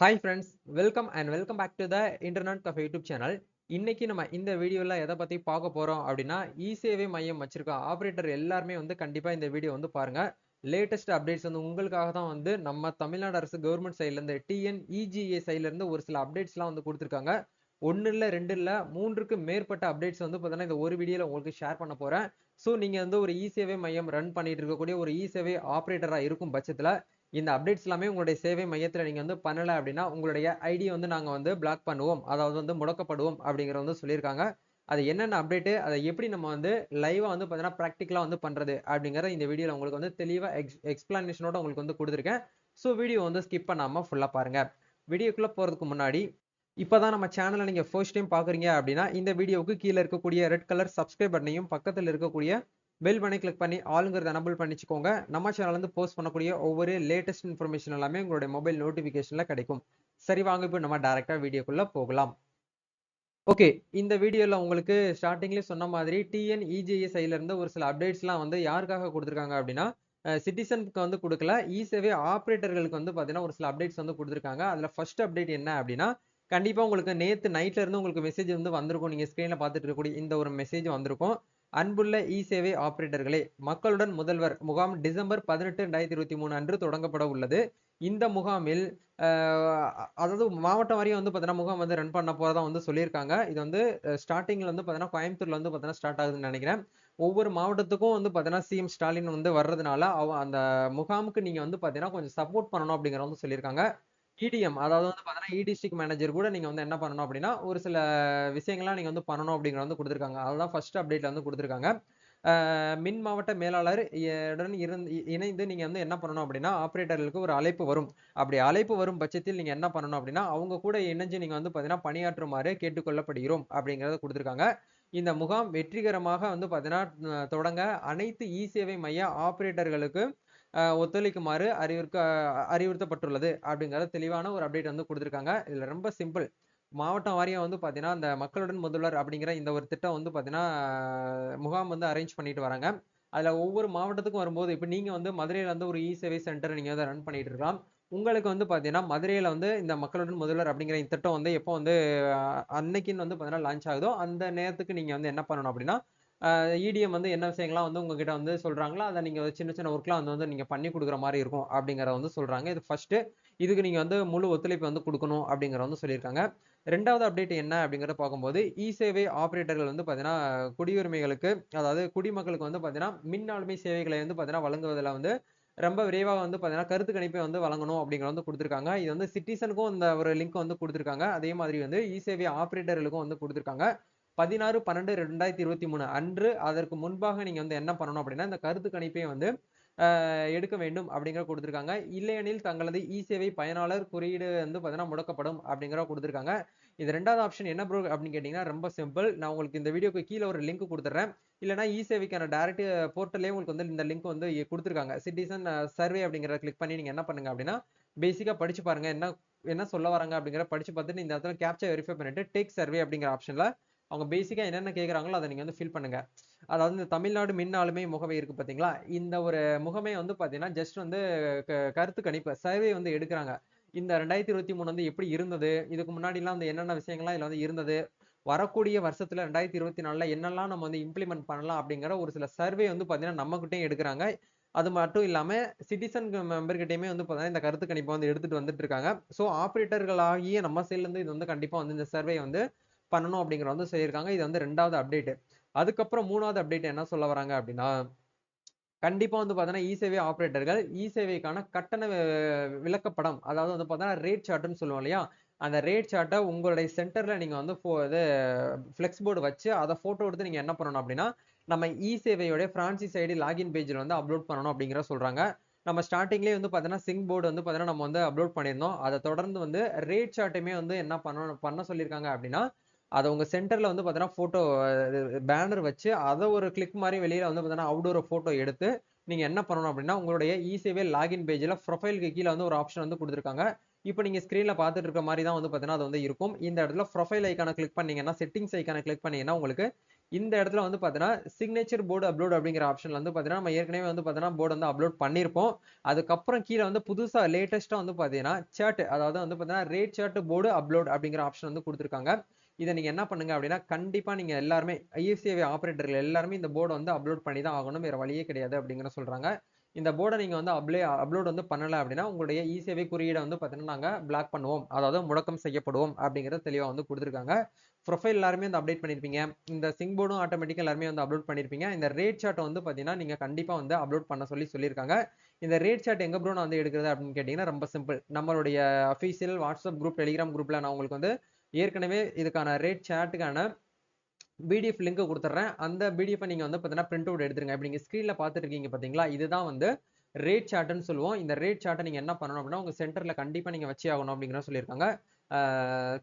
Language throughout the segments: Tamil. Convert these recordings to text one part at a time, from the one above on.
Hi friends welcome and welcome back to the internet cafe YouTube channel இன்னைக்கு நம்ம இந்த வீடியோவில் எதை பற்றி பார்க்க போகிறோம் அப்படின்னா இசேவை மையம் வச்சிருக்க ஆப்ரேட்டர் எல்லாருமே வந்து கண்டிப்பாக இந்த வீடியோ வந்து பாருங்கள் லேட்டஸ்ட் அப்டேட்ஸ் வந்து உங்களுக்காக தான் வந்து நம்ம தமிழ்நாடு அரசு கவர்மெண்ட் சைட்லேருந்து டிஎன்இஜிஏ சைட்லேருந்து ஒரு சில அப்டேட்ஸ்லாம் வந்து கொடுத்துருக்காங்க. ஒன்று இல்லை ரெண்டு இல்லை மூன்றுக்கு மேற்பட்ட அப்டேட்ஸ் வந்து பார்த்தீங்கன்னா இந்த ஒரு வீடியோவில் உங்களுக்கு ஷேர் பண்ண போகிறேன் ஸோ நீங்கள் வந்து ஒரு இசேவை மையம் ரன் பண்ணிட்டு இருக்கக்கூடிய ஒரு இசேவை ஆப்ரேட்டராக இருக்கும் பட்சத்தில் இந்த அப்டேட்ஸ் எல்லாமே உங்களுடைய சேவை மையத்தில் நீங்கள் வந்து பண்ணலை அப்படின்னா உங்களுடைய ஐடியை வந்து நாங்கள் வந்து பிளாக் பண்ணுவோம். அதாவது வந்து முடக்கப்படுவோம் அப்படிங்கிறத வந்து சொல்லியிருக்காங்க. அது என்னென்ன அப்டேட்டு அதை எப்படி நம்ம வந்து லைவாக வந்து பார்த்தீங்கன்னா ப்ராக்டிக்கலாக வந்து பண்ணுறது அப்படிங்கிறத இந்த வீடியோவில் உங்களுக்கு வந்து தெளிவாக எக்ஸ் எக்ஸ்பிளனேஷனோட உங்களுக்கு வந்து கொடுத்துருக்கேன். ஸோ வீடியோ வந்து ஸ்கிப் பண்ணாமல் ஃபுல்லாக பாருங்கள் வீடியோக்குள்ளே போகிறதுக்கு முன்னாடி இப்போ தான் நம்ம சேனலை நீங்கள் ஃபர்ஸ்ட் டைம் பார்க்குறீங்க அப்படின்னா இந்த வீடியோவுக்கு கீழே இருக்கக்கூடிய ரெட் கலர் சப்ஸ்கிரைப் பட்டனையும் பக்கத்தில் இருக்கக்கூடிய பெல் பண்ணி கிளிக் பண்ணி ஆளுங்கிறத எனபிள் பண்ணிச்சுக்கோங்க. நம்ம சேனல்லேருந்து போஸ்ட் பண்ணக்கூடிய ஒவ்வொரு லேட்டஸ்ட் இன்ஃபர்மேஷன் எல்லாமே உங்களுடைய மொபைல் நோட்டிஃபிகேஷனில் கிடைக்கும். சரி வாங்க இப்போ நம்ம டேரெக்டாக வீடியோக்குள்ளே போகலாம். ஓகே இந்த வீடியோவில் உங்களுக்கு ஸ்டார்டிங்லேயே சொன்ன மாதிரி டிஎன் இஜிஏ ஒரு சில அப்டேட்ஸ்லாம் வந்து யாருக்காக கொடுத்துருக்காங்க அப்படின்னா சிட்டிசனுக்கு வந்து கொடுக்கல. இ ஆப்ரேட்டர்களுக்கு வந்து பார்த்தீங்கன்னா ஒரு சில அப்டேட்ஸ் வந்து கொடுத்துருக்காங்க. அதில் ஃபர்ஸ்ட் அப்டேட் என்ன அப்படின்னா கண்டிப்பாக உங்களுக்கு நேற்று நைட்ல இருந்து உங்களுக்கு மெசேஜ் வந்து வந்திருக்கும். நீங்கள் ஸ்க்ரீனில் பார்த்துட்டு இருக்கக்கூடிய இந்த ஒரு மெசேஜ் வந்திருக்கும். அன்புள்ள இ சேவை ஆபரேட்டர்களே மக்களுடன் முதல்வர் முகாம் டிசம்பர் பதினெட்டு ரெண்டாயிரத்தி இருபத்தி மூணு அன்று தொடங்கப்பட உள்ளது. இந்த முகாமில் அதாவது மாவட்டம் வரையும் வந்து பார்த்தீங்கன்னா முகாம் வந்து ரன் பண்ண போகிறதா வந்து சொல்லியிருக்காங்க. இது வந்து ஸ்டார்டிங்கில் வந்து பார்த்தீங்கன்னா கோயம்புத்தூர்ல வந்து பார்த்தீங்கன்னா ஸ்டார்ட் ஆகுதுன்னு நினைக்கிறேன். ஒவ்வொரு மாவட்டத்துக்கும் வந்து பார்த்தீங்கன்னா சிஎம் ஸ்டாலின் வந்து வர்றதுனால அவ அந்த முகாமுக்கு நீங்கள் வந்து பார்த்தீங்கன்னா கொஞ்சம் சப்போர்ட் பண்ணணும் அப்படிங்கிற வந்து சொல்லியிருக்காங்க. இடிஎம் அதாவது வந்து பார்த்தீங்கன்னா இடிஸ்டிக் மேனேஜர் கூட நீங்கள் வந்து என்ன பண்ணணும் அப்படின்னா ஒரு சில விஷயங்கள்லாம் நீங்கள் வந்து பண்ணணும் அப்படிங்கிற வந்து கொடுத்துருக்காங்க. அதுதான் ஃபர்ஸ்ட் அப்டேட்டில் வந்து கொடுத்துருக்காங்க. மின் மாவட்ட மேலாளர் உடன் இருந்து இணைந்து நீங்கள் வந்து என்ன பண்ணணும் அப்படின்னா ஆப்ரேட்டர்களுக்கு ஒரு அழைப்பு வரும். அப்படி அழைப்பு வரும் பட்சத்தில் நீங்கள் என்ன பண்ணணும் அப்படின்னா அவங்க கூட இணைஞ்சு நீங்கள் வந்து பார்த்தீங்கன்னா பணியாற்றுமாறு கேட்டுக்கொள்ளப்படுகிறோம் அப்படிங்கிறத கொடுத்துருக்காங்க. இந்த முகாம் வெற்றிகரமாக வந்து பார்த்தீங்கன்னா தொடங்க அனைத்து இ சேவை மைய ஆப்ரேட்டர்களுக்கு ஒத்துழைக்குமாறு அறிவுறுக்க அறிவுறுத்தப்பட்டுள்ளது. அப்படிங்கிறத தெளிவான ஒரு அப்டேட் வந்து கொடுத்துருக்காங்க. இதில் ரொம்ப சிம்பிள் மாவட்டம் வாரியம் வந்து பார்த்தீங்கன்னா இந்த மக்களுடன் முதல்வர் அப்படிங்கிற இந்த ஒரு திட்டம் வந்து பார்த்தீங்கன்னா முகாம் வந்து அரேஞ்ச் பண்ணிட்டு வராங்க. அதில் ஒவ்வொரு மாவட்டத்துக்கும் வரும்போது இப்போ நீங்கள் வந்து மதுரையில் வந்து ஒரு இ சேவை சென்டர் நீங்கள் வந்து ரன் பண்ணிட்டு இருக்கலாம். உங்களுக்கு வந்து பார்த்தீங்கன்னா மதுரையில் வந்து இந்த மக்களுடன் முதல்வர் அப்படிங்கிற இந்த திட்டம் வந்து எப்போ வந்து அன்னைக்குன்னு வந்து பார்த்தீங்கன்னா லான்ச் ஆகுதோ அந்த நேரத்துக்கு நீங்கள் வந்து என்ன பண்ணணும் அப்படின்னா இடிஎம் வந்து என்ன விஷயங்கள்லாம் வந்து உங்ககிட்ட வந்து சொல்கிறாங்களோ அதை நீங்கள் சின்ன சின்ன ஒர்க்லாம் வந்து வந்து நீங்கள் பண்ணி கொடுக்குற மாதிரி இருக்கும் அப்படிங்கிறத வந்து சொல்கிறாங்க இது ஃபஸ்ட்டு இதுக்கு நீங்கள் வந்து முழு ஒத்துழைப்பு வந்து கொடுக்கணும் அப்படிங்கிற வந்து சொல்லியிருக்காங்க. ரெண்டாவது அப்டேட் என்ன அப்படிங்கிறத பார்க்கும்போது இ சேவை ஆப்ரேட்டர்கள் வந்து பார்த்தீங்கன்னா குடியுரிமைகளுக்கு அதாவது குடிமக்களுக்கு வந்து பார்த்தீங்கன்னா மின் ஆளுமை சேவைகளை வந்து பார்த்தீங்கன்னா வழங்குவதில் வந்து ரொம்ப விரைவாக வந்து பார்த்தீங்கன்னா கருத்து கணிப்பை வந்து வழங்கணும் அப்படிங்கிற வந்து கொடுத்துருக்காங்க. இது வந்து சிட்டிசனுக்கும் இந்த ஒரு லிங்க் வந்து கொடுத்துருக்காங்க. அதே மாதிரி வந்து இ சேவை ஆப்ரேட்டர்களுக்கும் வந்து கொடுத்துருக்காங்க. பதினாறு பன்னெண்டு ரெண்டாயிரத்தி இருபத்தி மூணு அன்று அதற்கு முன்பாக நீங்கள் வந்து என்ன பண்ணணும் அப்படின்னா இந்த கருத்து கணிப்பை வந்து எடுக்க வேண்டும் அப்படிங்கிற கொடுத்துருக்காங்க. இல்லையெனில் தங்களது இ சேவை பயனாளர் குறியீடு வந்து பார்த்தீங்கன்னா முடக்கப்படும் அப்படிங்கிற கொடுத்துருக்காங்க. இது ரெண்டாவது ஆப்ஷன் என்ன ப்ரோ அப்படின்னு கேட்டிங்கன்னா ரொம்ப சிம்பிள் நான் உங்களுக்கு இந்த வீடியோக்கு கீழே ஒரு லிங்க் கொடுத்துட்றேன். இல்லைனா இ சேவைக்கான டேரக்ட் போர்ட்டலே உங்களுக்கு வந்து இந்த லிங்க் வந்து கொடுத்துருக்காங்க. சிட்டிசன் சர்வே அப்படிங்கிறத கிளிக் பண்ணி நீங்கள் என்ன பண்ணுங்க அப்படின்னா பேசிக்காக படிச்சு பாருங்க. என்ன என்ன சொல்ல வராங்க அப்படிங்கிற படிச்சு பார்த்துட்டு இந்த இடத்துல கேப்சர் வெரிஃபை பண்ணிட்டு டேக் சர்வே அப்படிங்கிற ஆப்ஷனில் அவங்க பேசிக்காக என்னென்ன கேட்குறாங்களோ அதை நீங்கள் வந்து ஃபில் பண்ணுங்கள் அதாவது இந்த தமிழ்நாடு மின் ஆளுமை முகமை இருக்குது பார்த்தீங்களா இந்த ஒரு முகமை வந்து பார்த்தீங்கன்னா ஜஸ்ட் வந்து கருத்து கணிப்பு சர்வே வந்து எடுக்கிறாங்க. இந்த ரெண்டாயிரத்தி இருபத்தி மூணு வந்து எப்படி இருந்தது? இதுக்கு முன்னாடிலாம் வந்து என்னென்ன விஷயங்கள்லாம் இதில் வந்து இருந்தது? வரக்கூடிய வருஷத்துல ரெண்டாயிரத்தி இருபத்தி நாலுல என்னெல்லாம் நம்ம வந்து இம்ப்ளிமெண்ட் பண்ணலாம் அப்படிங்கிற ஒரு சில சர்வே வந்து பார்த்தீங்கன்னா நம்மகிட்டையும் எடுக்கிறாங்க. அது மட்டும் இல்லாமல் சிட்டிசன் மெம்பர்கிட்டையுமே வந்து பார்த்தீங்கன்னா இந்த கருத்து கணிப்பை வந்து எடுத்துட்டு வந்துட்டு இருக்காங்க. ஸோ ஆப்ரேட்டர்களாகிய நம்ம சைட்லேருந்து இது வந்து கண்டிப்பாக வந்து இந்த சர்வே வந்து பண்ணணும் அப்படிங்கிற வந்து சொல்லியிருக்காங்க. இது வந்து ரெண்டாவது அப்டேட் அதுக்கப்புறம் மூணாவது அப்டேட் என்ன சொல்ல வராங்க அப்படின்னா கண்டிப்பா வந்து பார்த்தீங்கன்னா இ சேவை ஆப்ரேட்டர்கள் இ சேவைக்கான கட்டண விளக்கப்படம் அதாவது வந்து பார்த்தீங்கன்னா ரேட் சார்ட்னு சொல்லுவோம் இல்லையா? அந்த ரேட் சார்ட்டை உங்களுடைய சென்டர்ல நீங்க வந்து இது ஃப்ளெக்ஸ் போர்டு வச்சு அதை போட்டோ எடுத்து நீங்க என்ன பண்ணணும் அப்படின்னா நம்ம இ சேவையோட பிரான்சிஸ் ஐடி லாகின் பேஜில் வந்து அப்லோட் பண்ணணும் அப்படிங்கிற சொல்றாங்க. நம்ம ஸ்டார்டிங்லேயே வந்து பார்த்தீங்கன்னா சிங் போர்டு வந்து பார்த்தீங்கன்னா நம்ம வந்து அப்லோட் பண்ணியிருந்தோம். அதை தொடர்ந்து வந்து ரேட் சார்ட்டுமே வந்து என்ன பண்ண பண்ண சொல்லியிருக்காங்க அப்படின்னா அதை உங்கள் சென்டரில் வந்து பார்த்தீங்கன்னா ஃபோட்டோ பேனர் வச்சு அதை ஒரு கிளிக் மாதிரி வெளியில் வந்து பார்த்தீங்கன்னா அவுடோர் ஃபோட்டோ எடுத்து நீங்கள் என்ன பண்ணணும் அப்படின்னா உங்களுடைய இசேவே லாகின் பேஜில் ப்ரொஃபைலுக்கு கீழே வந்து ஒரு ஆப்ஷன் வந்து கொடுத்துருக்காங்க. இப்போ நீங்கள் ஸ்க்ரீனில் பார்த்துட்டு இருக்க மாதிரி தான் வந்து பார்த்தீங்கன்னா அது வந்து இருக்கும். இந்த இடத்துல ப்ரொஃபைல் ஐக்கான கிளிக் பண்ணீங்கன்னா செட்டிங்ஸ் ஐக்கான கிளிக் பண்ணீங்கன்னா உங்களுக்கு இந்த இடத்துல வந்து பார்த்தீங்கன்னா சிக்னேச்சர் போர்டு அப்லோட் அப்படிங்கிற ஆப்ஷன்ல வந்து பார்த்தீங்கன்னா நம்ம ஏற்கனவே வந்து பார்த்தீங்கன்னா போர்டு வந்து அப்லோட் பண்ணியிருப்போம் அதுக்கப்புறம் கீழே வந்து புதுசாக லேட்டஸ்ட்டாக வந்து பார்த்தீங்கன்னா சேட் அதாவது வந்து பார்த்தீங்கன்னா ரேட் சேட் போர்டு அப்லோட் அப்படிங்கிற ஆப்ஷன் வந்து கொடுத்துருக்காங்க. இதை நீங்கள் என்ன பண்ணுங்க அப்படின்னா கண்டிப்பாக நீங்கள் எல்லாருமே ஐஎஃப்சிஏவி ஆப்ரேட்டர்கள் எல்லாருமே இந்த போர்டை வந்து அப்லோட் பண்ணி தான் ஆகணும். வேறு வழியே கிடையாது அப்படிங்கிற சொல்கிறாங்க இந்த போர்டை நீங்கள் வந்து அப்ளே அப்லோட் வந்து பண்ணலை அப்படின்னா உங்களுடைய இசேவை குறியீடை வந்து பார்த்தீங்கன்னா நாங்கள் பிளாக் பண்ணுவோம். அதாவது முடக்கம் செய்யப்படுவோம் அப்படிங்கிறத தெளிவாக வந்து கொடுத்துருக்காங்க. ப்ரொஃபைல் எல்லாருமே வந்து அப்டேட் பண்ணியிருப்பீங்க இந்த சிங் போர்டும் ஆட்டோமேட்டிக்காக எல்லாருமே வந்து அப்லோட் பண்ணியிருப்பீங்க இந்த ரேட் சார்ட்டை வந்து பார்த்தீங்கன்னா நீங்கள் கண்டிப்பாக வந்து அப்லோட் பண்ண சொல்லி சொல்லியிருக்காங்க. இந்த ரேட் சார்ட் எங்கே ப்ரோ நான் வந்து எடுக்கிறது அப்படின்னு கேட்டிங்கன்னா ரொம்ப சிம்பிள் நம்மளுடைய அஃபீஷியல் வாட்ஸ்அப் குரூப் டெலிகிராம் குரூப்பில் நான் உங்களுக்கு வந்து ஏற்கனவே இதுக்கான ரேட் சார்ட்டுக்கான பிடிஎஃப் லிங்க் கொடுத்துட்றேன் அந்த பிடிஎஃப் நீங்கள் வந்து பார்த்தீங்கன்னா பிரிண்ட் அவுட் எடுத்துருங்க. இப்போ நீங்கள் ஸ்க்ரீனில் பார்த்துட்டு இருக்கீங்க பார்த்தீங்களா இதுதான் வந்து ரேட் சார்ட்டுன்னு சொல்லுவோம். இந்த ரேட் சார்ட்டை நீங்கள் என்ன பண்ணணும் அப்படின்னா உங்கள் சென்டரில் கண்டிப்பாக நீங்கள் வச்சே ஆகணும் அப்படிங்கிற சொல்லியிருக்காங்க.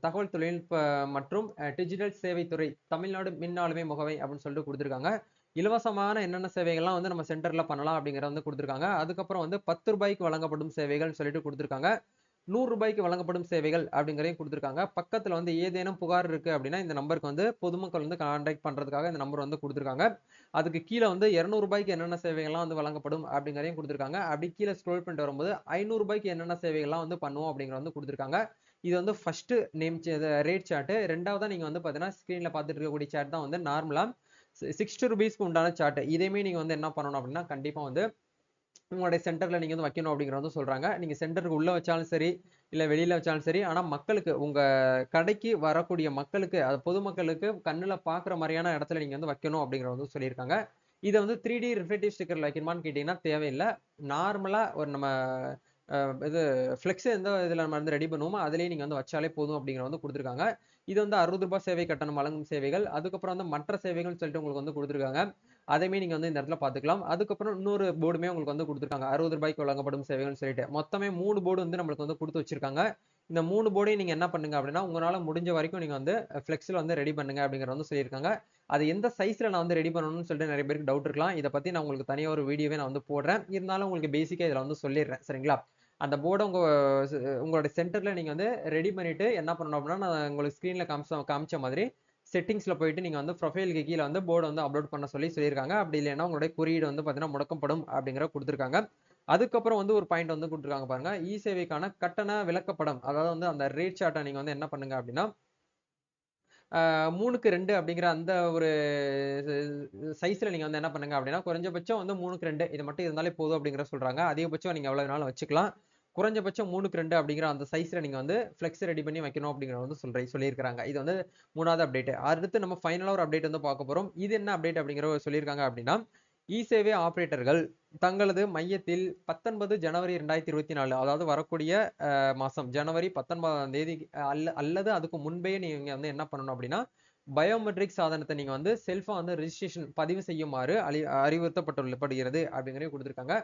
தகவல் தொழில்நுட்ப மற்றும் டிஜிட்டல் சேவைத்துறை தமிழ்நாடு மின் ஆளுமை முகவை அப்படின்னு சொல்லிட்டு கொடுத்துருக்காங்க. இலவசமான என்னென்ன சேவைகள்லாம் வந்து நம்ம சென்டரில் பண்ணலாம் அப்படிங்கிறத வந்து கொடுத்துருக்காங்க. அதுக்கப்புறம் வந்து பத்து ரூபாய்க்கு வழங்கப்படும் சேவைகள்னு சொல்லிட்டு கொடுத்துருக்காங்க. நூறு ரூபாய்க்கு வழங்கப்படும் சேவைகள் அப்படிங்கிறதையும் கொடுத்துருக்காங்க. பக்கத்தில் வந்து ஏதேனும் புகார் இருக்குது அப்படின்னா இந்த நம்பருக்கு வந்து பொதுமக்கள் வந்து கான்டாக்ட் பண்ணுறதுக்காக இந்த நம்பர் வந்து கொடுத்துருக்காங்க. அதுக்கு கீழே வந்து இரநூறுபாய்க்கு என்னென்ன சேவைகள்லாம் வந்து வழங்கப்படும் அப்படிங்கிறதையும் கொடுத்துருக்காங்க. அப்படி கீழே ஸ்க்ரோல் பண்ணிட்டு வரும்போது ஐநூறுபாய்க்கு என்னென்ன சேவைகள்லாம் வந்து பண்ணுவோம் அப்படிங்கிற வந்து கொடுத்துருக்காங்க. இது வந்து ஃபர்ஸ்ட் நேம் ரேட் சார்ட்டு ரெண்டாவதாக நீங்கள் வந்து பார்த்தீங்கன்னா ஸ்க்ரீனில் பார்த்துட்டு இருக்கக்கூடிய சார்ட் தான் வந்து நார்மலாக சிக்ஸ்டி ருபீஸ்க்கு உண்டான சார்ட் இதையுமே நீங்கள் வந்து என்ன பண்ணணும் அப்படின்னா கண்டிப்பாக வந்து உங்களுடைய சென்டரில் நீங்கள் வந்து வைக்கணும் அப்படிங்கிறத சொல்கிறாங்க நீங்கள் சென்டருக்கு உள்ளே வச்சாலும் சரி இல்லை வெளியில் வச்சாலும் சரி ஆனால் மக்களுக்கு உங்கள் கடைக்கு வரக்கூடிய மக்களுக்கு அது பொதுமக்களுக்கு கண்ணில் பார்க்குற மாதிரியான இடத்துல நீங்கள் வந்து வைக்கணும் அப்படிங்கிற வந்து சொல்லியிருக்காங்க. இதை வந்து த்ரீ டி ரிஃப்ளெக்டிவ் ஸ்டிக்கரில் வைக்கணுமான்னு கேட்டிங்கன்னா தேவையில்லை. நார்மலாக ஒரு நம்ம இது ஃப்ளெக்ஸ் எந்த இதில் நம்ம வந்து ரெடி பண்ணுவோமோ அதிலேயே நீங்கள் வந்து வச்சாலே போதும் அப்படிங்கிற வந்து கொடுத்துருக்காங்க. இது வந்து அறுபது ரூபாய் சேவை கட்டணம் வழங்கும் சேவைகள். அதுக்கப்புறம் வந்து மற்ற சேவைகள்னு சொல்லிட்டு உங்களுக்கு வந்து கொடுத்துருக்காங்க. அதையுமே நீங்கள் வந்து இந்த இடத்துல பார்த்துக்கலாம். அதுக்கப்புறம் இன்னொரு போர்டுமே உங்களுக்கு வந்து கொடுத்துருக்காங்க. அறுபது ரூபாய்க்கு வழங்கப்படும் சேவைகள்னு சொல்லிட்டு. மொத்தமே மூணு போர்டு வந்து நம்மளுக்கு வந்து கொடுத்து வச்சிருக்காங்க. இந்த மூணு போர்டையும் நீங்கள் என்ன பண்ணுங்க அப்படின்னா உங்களால் முடிஞ்ச வரைக்கும் நீங்கள் வந்து ஃப்ளெக்ஸில் வந்து ரெடி பண்ணுங்க அப்படிங்கிற வந்து சொல்லியிருக்காங்க. அது எந்த சைஸில் நான் வந்து ரெடி பண்ணணும்னு சொல்லிட்டு நிறைய பேருக்கு டவுட் இருக்கலாம். இதை பற்றி நான் உங்களுக்கு தனியாக ஒரு வீடியோவே நான் வந்து போடுறேன். இருந்தாலும் உங்களுக்கு பேசிக்காக இதில் வந்து சொல்லிடுறேன். சரிங்களா? அந்த போர்டை உங்கள் உங்களோட சென்டரில் நீங்கள் வந்து ரெடி பண்ணிவிட்டு என்ன பண்ணணும் அப்படின்னா நான் உங்களுக்கு ஸ்க்ரீனில் காமிச்ச காமிச்ச மாதிரி செட்டிங்ஸில் போயிட்டு நீங்கள் வந்து ப்ரொஃபைலுக்கு கீழே வந்து போர்டு வந்து அப்லோட் பண்ண சொல்லி சொல்லியிருக்காங்க. அப்படி இல்லைன்னா உங்களுடைய குறியீடு வந்து பார்த்தீங்கன்னா முடக்கப்படும் அப்படிங்கிற கொடுத்துருக்காங்க. அதுக்கப்புறம் வந்து ஒரு பாயிண்ட் வந்து கொடுத்துருக்காங்க பாருங்க. இ சேவைக்கான கட்டண விளக்கப்படம் அதாவது வந்து அந்த ரேட் சார்ட்டை நீங்கள் வந்து என்ன பண்ணுங்க அப்படின்னா மூணுக்கு ரெண்டு அப்படிங்கிற அந்த ஒரு சைஸில் நீங்கள் வந்து என்ன பண்ணுங்க அப்படின்னா குறைஞ்சபட்சம் வந்து மூணுக்கு ரெண்டு. இது மட்டும் இருந்தாலே போதும் அப்படிங்கிற சொல்கிறாங்க அதிகபட்சம் நீங்கள் எவ்வளோ வேணாலும் வச்சுக்கலாம். குறைஞ்சபட்சம் மூணுக்கு ரெண்டு அப்படிங்கிற அந்த சைஸில் நீங்கள் வந்து ஃப்ளெக்ஸ் ரெடி பண்ணி வைக்கணும் அப்படிங்கிற வந்து சொல்ற சொல்லியிருக்காங்க இது வந்து மூணாவது அப்டேட் அடுத்து நம்ம ஃபைனலாக ஒரு அப்டேட் வந்து பார்க்க போகிறோம் இது என்ன அப்டேட் அப்படிங்கிற சொல்லியிருக்காங்க அப்படின்னா இ சேவை ஆப்ரேட்டர்கள் தங்களது மையத்தில் பத்தொன்பது ஜனவரி ரெண்டாயிரத்தி இருபத்தி நாலு அதாவது வரக்கூடிய மாதம் ஜனவரி பத்தொன்பதாம் தேதி அல்ல அல்லது அதுக்கு முன்பே நீங்கள் வந்து என்ன பண்ணணும் அப்படின்னா பயோமெட்ரிக் சாதனத்தை நீங்கள் வந்து செல்ஃபாக வந்து ரிஜிஸ்ட்ரேஷன் பதிவு செய்யுமாறு அறி அறிவுறுத்தப்பட்டுள்ளப்படுகிறது அப்படிங்கிறத கொடுத்துருக்காங்க.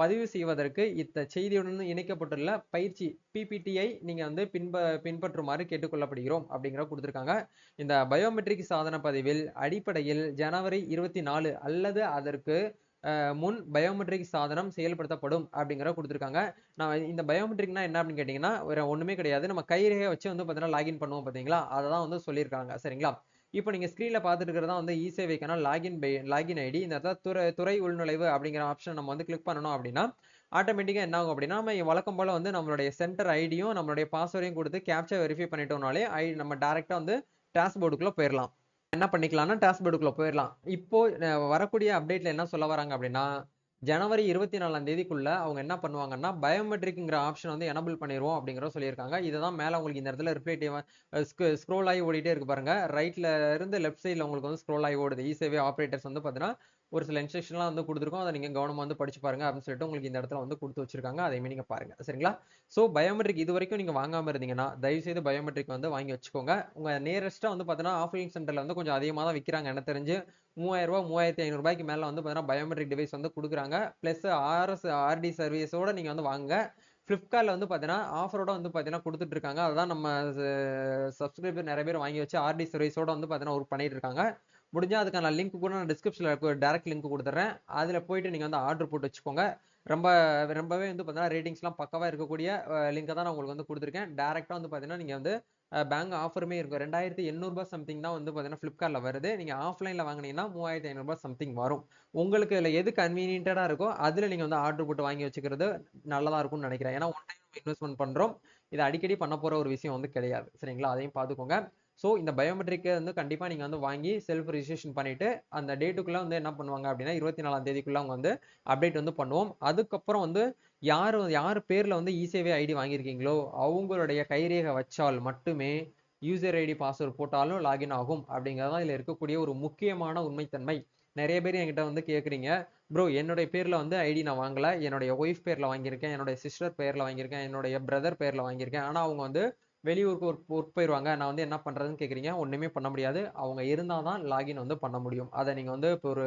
பதிவு செய்வதற்கு இத்த செய்தியுடன் இணைக்கப்பட்டுள்ள பயிற்சி பிபிடிஐ நீங்கள் வந்து பின்ப பின்பற்றுமாறு கேட்டுக்கொள்ளப்படுகிறோம் அப்படிங்கிற கொடுத்துருக்காங்க. இந்த பயோமெட்ரிக் சாதன பதிவில் அடிப்படையில் ஜனவரி இருபத்தி நாலு அல்லது அதற்கு முன் பயோமெட்ரிக் சாதனம் செயல்படுத்தப்படும் அப்படிங்கிற கொடுத்துருக்காங்க. நான் இந்த பயோமெட்ரிக்னா என்ன அப்படின்னு கேட்டிங்கன்னா வேறு ஒன்றுமே கிடையாது. நம்ம கைரேகை வச்சு வந்து பார்த்தீங்கன்னா லாகின் பண்ணுவோம் பார்த்தீங்களா அதை தான் வந்து சொல்லியிருக்காங்க. சரிங்களா? இப்போ நீங்கள் ஸ்க்ரீனில் பார்த்துட்டு வந்து இ சேவைக்கான லாகின் பை லாகின் ஐடி இந்த இடத்துல துறை துறை உள்நுழைவு அப்படிங்கிற ஆப்ஷன் நம்ம வந்து கிளிக் பண்ணணும் அப்படின்னா ஆட்டோமேட்டிக்காக என்ன ஆகும் அப்படின்னா நம்ம வழக்கம் போல் வந்து நம்மளுடைய சென்டர் ஐடியும் நம்மளுடைய பாஸ்வேர்டையும் கொடுத்து கேப்சர் வெரிஃபை பண்ணிட்டோம்னாலே ஐ நம்ம டேரெக்டாக வந்து டேஷ்போர்டுக்குள்ளே போயிடலாம் என்ன பண்ணிக்கலாம்னா டேஷ்போர்டுக்குள்ளே போயிடலாம் இப்போ வரக்கூடிய அப்டேட்டில் என்ன சொல்ல வராங்க அப்படின்னா ஜனவரி இருபத்தி நாலாம் தேதிக்குள்ள அவங்க என்ன பண்ணுவாங்கன்னா பயோமெட்ரிக்ங்கிற ஆப்ஷன் வந்து எனபிள் பண்ணிடுவோம் அப்படிங்கிற சொல்லியிருக்காங்க. இதுதான் மேலே உங்களுக்கு இந்த இடத்துல ரிப்ளேட்டிவ் ஸ்க்ரோல் ஆகி ஓடிட்டே இருக்கு பாருங்க. ரைட்ல இருந்து லெஃப்ட் சைடில் உங்களுக்கு வந்து ஸ்க்ரோல் ஆகி ஓடுது. இ சேவை ஆப்ரேட்டர்ஸ் வந்து பார்த்தீங்கன்னா ஒரு சில இன்ஸ்ட்ரக்ஷன்லாம் வந்து கொடுத்துருக்கோம். அதை நீங்கள் கவனமாக வந்து படிச்சு பாருங்க அப்படின்னு சொல்லிட்டு உங்களுக்கு இந்த இடத்துல வந்து கொடுத்து வச்சிருக்காங்க. அதையுமே நீங்கள் பாருங்க. சரிங்களா? ஸோ பயோமெட்ரிக் இது வரைக்கும் நீங்கள் வாங்காமல் இருந்தீங்கன்னா தயவுசெய்து பயோமெட்ரிக் வந்து வாங்கி வச்சுக்கோங்க. உங்கள் நியரஸ்ட்டாக வந்து பார்த்தீங்கன்னா ஆஃப்லைன் சென்டரில் வந்து கொஞ்சம் அதிகமாக தான் விற்கிறாங்க என்ன தெரிஞ்சு மூவாயிரரூபா மூவாயிரத்தி ஐநூறுபாய்க்கு மேலே வந்து பார்த்தீங்கன்னா பயோமெட்ரிக் டிவைஸ் வந்து கொடுக்குறாங்க. ப்ளஸ் ஆர்எஸ் ஆர்டி சர்வீஸோட நீங்கள் வந்து வாங்க ஃப்ளிப்கார்ட்டில் வந்து பார்த்தீங்கன்னா ஆஃபரோட வந்து பார்த்தீங்கன்னா கொடுத்துட்டு இருக்காங்க. அதுதான் நம்ம சப்ஸ்கிரைபர் நிறைய பேர் வாங்கி வச்சு ஆர்டி சர்வீஸோட வந்து பார்த்தீங்கன்னா ஒர்க் பண்ணிட்டு இருக்காங்க. முடிஞ்சால் அதுக்கான லிங்க் கூட நான் டிஸ்கிரிப்ஷனில் டேரக்ட் லிங்க் கொடுத்துட்றேன் அதில் போயிட்டு நீங்கள் வந்து ஆர்டர் போட்டு வச்சுக்கோங்க. ரொம்ப ரொம்பவே வந்து பார்த்தீங்கன்னா ரேட்டிங்ஸ்லாம் பக்கவாக இருக்கக்கூடிய லிங்கை தான் நான் உங்களுக்கு வந்து கொடுத்துருக்கேன். டேரெக்டாக வந்து பார்த்தீங்கன்னா நீங்கள் வந்து பேங்க் ஆஃபருமே இருக்கும். ரெண்டாயிரத்தி எண்ணூறுபா சம்திங் தான் வந்து பார்த்தீங்கன்னா ஃப்ளிப்கார்ட்டில் வருது. நீங்கள் ஆஃப்லைனில் வாங்கினீங்கன்னா மூவாயிரத்தி ஐநூறுபா சம்திங் வரும். உங்களுக்கு இதில் எது கன்வீனியன்ட்டாக இருக்கோ அதில் நீங்கள் வந்து ஆர்டர் போட்டு வாங்கி வச்சுக்கிறது நல்லதாக இருக்கும்னு நினைக்கிறேன். ஏன்னா ஒன் டைம் இன்வெஸ்ட்மெண்ட் பண்ணுறோம் இது அடிக்கடி பண்ண போகிற ஒரு விஷயம் வந்து கிடையாது. சரிங்களா? அதையும் பார்த்துக்கோங்க ஸோ இந்த பயோமெட்ரிக்கை வந்து கண்டிப்பாக நீங்கள் வந்து வாங்கி செல்ஃப் ரிஜிஸ்ட்ரேஷன் பண்ணிவிட்டு அந்த டேட்டுக்குள்ளே வந்து என்ன பண்ணுவாங்க அப்படின்னா இருபத்தி நாலாம் தேதிக்குள்ளே அவங்க வந்து அப்டேட் வந்து பண்ணுவோம். அதுக்கப்புறம் வந்து யார் யார் பேரில் வந்து இசேவை ஐடி வாங்கியிருக்கீங்களோ அவங்களுடைய கைரேகை வச்சால் மட்டுமே யூசர் ஐடி பாஸ்வேர்ட் போட்டாலும் லாகின் ஆகும். அப்படிங்கிறது தான் இதில் இருக்கக்கூடிய ஒரு முக்கியமான உண்மைத்தன்மை. நிறைய பேர் என்கிட்ட வந்து கேட்குறீங்க ப்ரோ என்னுடைய பேரில் வந்து ஐடி நான் வாங்கலை. என்னுடைய ஒய்ஃப் பேரில் வாங்கியிருக்கேன். என்னுடைய சிஸ்டர் பேரில் வாங்கியிருக்கேன். என்னுடைய பிரதர் பேரில் வாங்கியிருக்கேன். ஆனால் அவங்க வந்து வெளியூருக்கு ஒரு ஒர்க் போயிடுவாங்க நான் வந்து என்ன பண்ணுறதுன்னு கேட்குறீங்க ஒன்றுமே பண்ண முடியாது. அவங்க இருந்தால் தான் லாகின் வந்து பண்ண முடியும். அதை நீங்கள் வந்து இப்போ ஒரு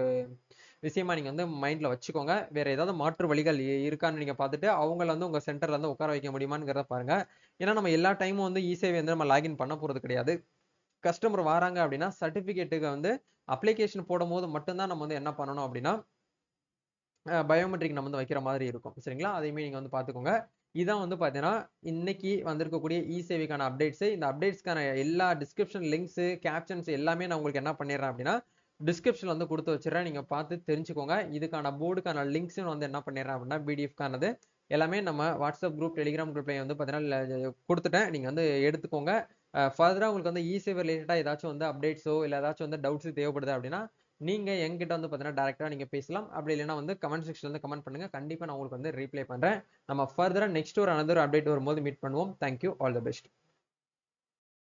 விஷயமா நீங்கள் வந்து மைண்டில் வச்சுக்கோங்க. வேறு ஏதாவது மாற்று வழிகள் இருக்கான்னு நீங்கள் பார்த்துட்டு அவங்கள வந்து உங்கள் சென்டரில் வந்து உட்கார வைக்க முடியுமாங்கிறத பாருங்கள் ஏன்னா நம்ம எல்லா டைமும் வந்து இசேவை வந்து நம்ம லாகின் பண்ண போகிறது கிடையாது. கஸ்டமர் வராங்க அப்படின்னா சர்டிஃபிகேட்டுக்கு வந்து அப்ளிகேஷன் போடும் போது மட்டும்தான் நம்ம வந்து என்ன பண்ணணும் அப்படின்னா பயோமெட்ரிக் நம்ம வந்து வைக்கிற மாதிரி இருக்கும். சரிங்களா? அதையுமே நீங்கள் வந்து பார்த்துக்கோங்க. இதான் வந்து பார்த்தீங்கன்னா இன்னைக்கு வந்திருக்கக்கூடிய இ சேவைக்கான அப்டேட்ஸு இந்த அப்டேட்ஸ்க்கான எல்லா டிஸ்கிரிப்ஷன் லிங்க்ஸு கேப்ஷன்ஸ் எல்லாமே நான் உங்களுக்கு என்ன பண்ணிடுறேன் அப்படின்னா டிஸ்கிரிப்ஷனில் வந்து கொடுத்து வச்சிடறேன். நீங்கள் பார்த்து தெரிஞ்சுக்கோங்க. இதுக்கான போர்டுக்கான லிங்க்ஸும் வந்து என்ன பண்ணிடுறேன் அப்படின்னா பிடிஎஃப்கானது எல்லாமே நம்ம வாட்ஸ்அப் குரூப் டெலிகிராம் குரூப்லேயும் வந்து பார்த்தீங்கன்னா கொடுத்துட்டேன். நீங்கள் வந்து எடுத்துக்கோங்க. ஃபர்தராக உங்களுக்கு வந்து இ சேவை ரிலேட்டடாக ஏதாச்சும் வந்து அப்டேட்ஸோ இல்லை ஏதாச்சும் வந்து டவுட்ஸு தேவைப்படுது அப்படின்னா நீங்கள் எங்கிட்ட வந்து பார்த்தீங்கன்னா டேரெக்டாக நீங்கள் பேசலாம். அப்படி இல்லைனா வந்து கமெண்ட் செக்ஷன் வந்து கமெண்ட் பண்ணுங்கள் கண்டிப்பாக நான் உங்களுக்கு வந்து ரீப்ளை பண்ணுறேன் நம்ம ஃபர்தராக நெக்ஸ்ட் ஒரு அனதர் அப்டேட் வரும்போது மீட் பண்ணுவோம். Thank you all the best